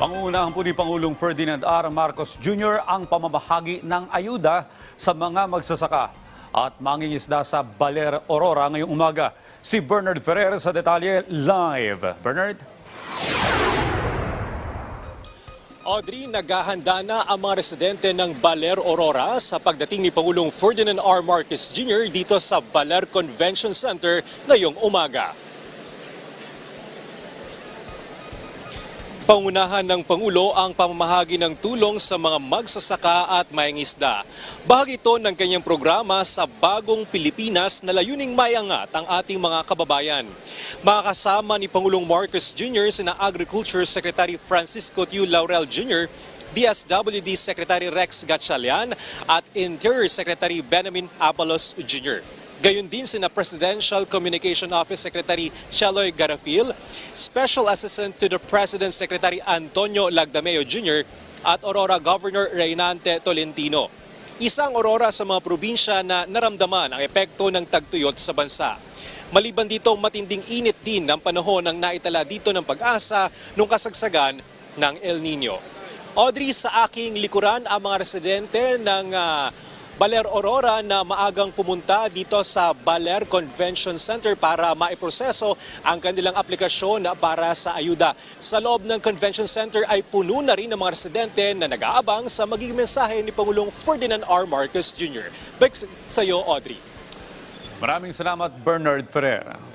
Pangunahan po ni Pangulong Ferdinand R. Marcos Jr. ang pamamahagi ng ayuda sa mga magsasaka at mangingisda sa Baler, Aurora ngayong umaga. Si Bernard Ferrer sa detalye live. Bernard? Audrey, naghahanda na ang mga residente ng Baler, Aurora sa pagdating ni Pangulong Ferdinand R. Marcos Jr. dito sa Baler Convention Center ngayong umaga. Pangunahan ng Pangulo ang pamamahagi ng tulong sa mga magsasaka at mayangisda. Bahagi ito ng kanyang programa sa Bagong Pilipinas na layuning mayangat ang ating mga kababayan. Makakasama ni Pangulong Marcos Jr. sina Agriculture Secretary Francisco Tiu Laurel Jr., DSWD Secretary Rex Gatchalian at Interior Secretary Benjamin Abalos Jr. Gayon din sina Presidential Communication Office Secretary Chaloy Garafil, Special Assistant to the President Secretary Antonio Lagdameo Jr. at Aurora Governor Reynante Tolentino. Isang Aurora sa mga probinsya na naramdaman ang epekto ng tagtuyot sa bansa. Maliban dito, matinding init din ng panahon ng naitala dito ng pag-asa nung kasagsagan ng El Nino. Audrey, sa aking likuran ang mga residente ng ah, Baler Aurora na maagang pumunta dito sa Baler Convention Center para maiproseso ang kanilang aplikasyon para sa ayuda. Sa loob ng Convention Center ay puno na rin ng mga residente na nag-aabang sa magiging mensahe ni Pangulong Ferdinand R. Marcos Jr. Back sa iyo, Audrey. Maraming salamat, Bernard Ferrer.